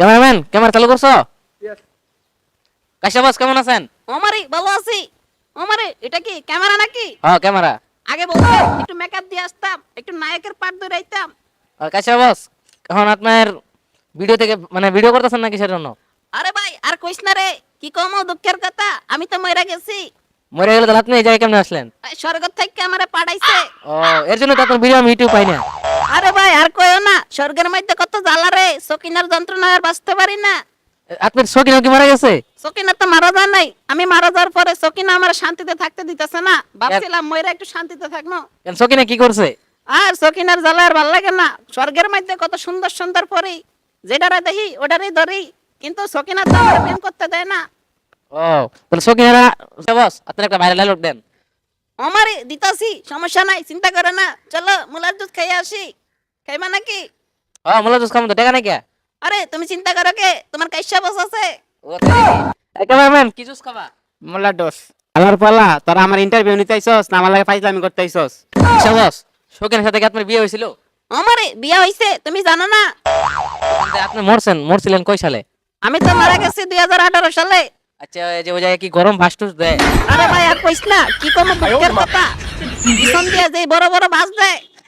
Cameraman camera চালু করছ কাশা বস কেমন আছেন ওমারে ভালো আছি ওমারে এটা কি ক্যামেরা নাকি হ্যাঁ ক্যামেরা আগে বলতে একটু মেকআপ দিয়ে আসতাম একটু নায়কের পাট ধরে আইতাম কাশা বস এখন আপনার ভিডিও থেকে মানে ভিডিও করতেছেন না কিসের জন্য আরে ভাই আর কইস না রে কি কম দুঃখের কথা আমি তো মরে গেছি মরে গেলে তাহলে আপনি এই জায়গায় কেমনে আসলেন স্বর্গ থেকে আমারে পাঠাইছে ও এর জন্য তো আপনার ভিডিও আমি ইউটিউব পাই না আরে কইও না স্বর্গের মধ্যে কত জ্বালা রে সকিনার যন্ত্রণা আর বাঁচতে পারি না। আপনার শৌখিন কি মারা গেছে? সকিনা তো মারা যায় নাই আমি মারা যাওয়ার পরে সকিনা আমার শান্তিতে থাকতে দিতেছে না। ভাবছিলাম ময়রা একটু শান্তিতে থাকব কেন শৌখিনে কি করছে? আর সকিনার জ্বালা আর ভালো লাগে না স্বর্গের মধ্যে কত সুন্দর সুন্দর পরি যেটারে দেখি ওটারই ধরি কিন্তু সকিনা তো আমার প্রেম করতে দেয় না। ও তাহলে শৌখিনেরা বস আপনার একটা ভাইরাল ডায়লগ দেন। আমারে দিতাছি সমস্যা নাই চিন্তা করে না চলো মুলার দুধ খাইয়ে আসি। খাইবা নাকি ও মোলা জুস খাম তো টাকা নাই কে আরে তুমি চিন্তা করো কে? তোমার কাইসা বস আছে। ও ক্যামেরাম্যান কি জুস খাবা? মোল্লা ডোস আমার পালা তোরা আমার ইন্টারভিউ নিতে আইছস না আমার লাগে ফাইজলামি করতে আইছস। কাশা বস শৌখিনের সাথে কি আপনার বিয়ে হয়েছিল আমারে বিয়া হইছে তুমি জানো না? আপনি মরছেন মরছিলেন কয় সালে আমি তো মারা গেছি দুই হাজার আঠারো সালে। আচ্ছা এই যে ওই কি গরম ভাস্টুস দেয় আরে ভাই আর কইস না কি কম দুঃখের কথা। পিছন দিয়ে যে বড় বড় মা,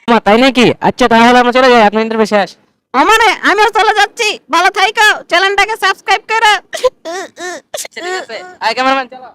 তাই নাকি? আচ্ছা তাহলে আমরা চলে যাই আপনার বেশি আস। আমারে আমিও চলে যাচ্ছি। ভালো থাইকো চ্যানেলটাকে সাবস্ক্রাইব করো। আই আছে। ক্যামেরাম্যান চলো।